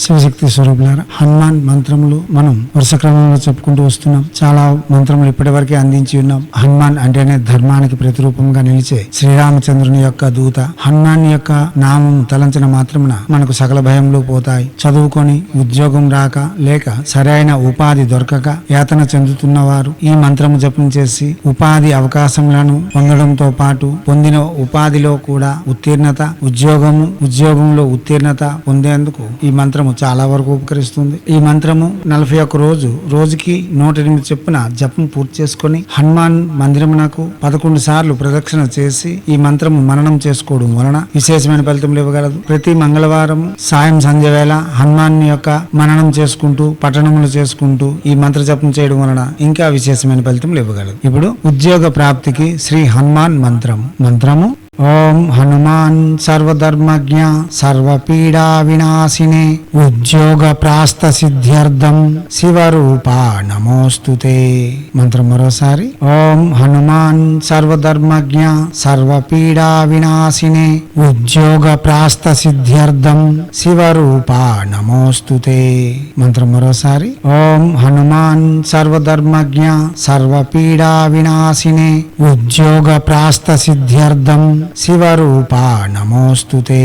శివశక్తి స్వరూపులారా హనుమాన్ మంత్రములు మనం వరుస క్రమంలో చెప్పుకుంటూ వస్తున్నాం. చాలా మంత్రములు ఇప్పటివరకే అందించి ఉన్నాం. హనుమాన్ అంటేనే ధర్మానికి ప్రతిరూపంగా నిలిచే శ్రీరామచంద్రుని యొక్క దూత. హనుమాన్ యొక్క నామం తలంచిన మాత్రమున మనకు సకల భయములు పోతాయి. చదువుకొని ఉద్యోగం రాక లేక సరైన ఉపాధి దొరకక యాతన చెందుతున్న వారు ఈ మంత్రము జపం చేసి ఉపాధి అవకాశములను పొందడంతో పాటు పొందిన ఉపాధిలో కూడా ఉత్తీర్ణత ఉద్యోగము ఉద్యోగంలో ఉత్తీర్ణత పొందేందుకు ఈ మంత్రం మంత్రము చాలా వరకు ఉపకరిస్తుంది. ఈ మంత్రము నలభై ఒక్క రోజు రోజుకి నూట ఎనిమిది చొప్పున జపం పూర్తి చేసుకొని హనుమాన్ మందిరమునకు పదకొండు సార్లు ప్రదక్షిణ చేసి ఈ మంత్రము మననం చేసుకోవడం వలన విశేషమైన ఫలితములు ఇవ్వగలదు. ప్రతి మంగళవారం సాయం సంధ్య వేళ హనుమాన్ యొక్క మననం చేసుకుంటూ పఠనములు చేసుకుంటూ ఈ మంత్ర జపం చేయడం వలన ఇంకా విశేషమైన ఫలితములు ఇవ్వగలదు. ఇప్పుడు ఉద్యోగ ప్రాప్తికి శ్రీ హనుమాన్ మంత్రం మంత్రము ఓం హనుమాన్ సర్వధర్మజ్ఞ సర్వపీడా వినాశినే ఉద్యోగ ప్రాస్త సిద్ధ్యర్థం శివరూప నమోస్తుతే మంత్రం మరోసారి. ఓం హనుమాన్ సర్వధర్మజ్ఞ సర్వపీడా వినాశినే ఉద్యోగ ప్రాస్త సిద్ధ్యర్థం శివరూప నమోస్తుతే మంత్రం మరోసారి. ఓం హనుమాన్ సర్వధర్మజ్ఞ సర్వపీడా వినాశినే ఉద్యోగ ప్రాస్త సిద్ధ్యర్థం శివరూప నమోస్తుతే.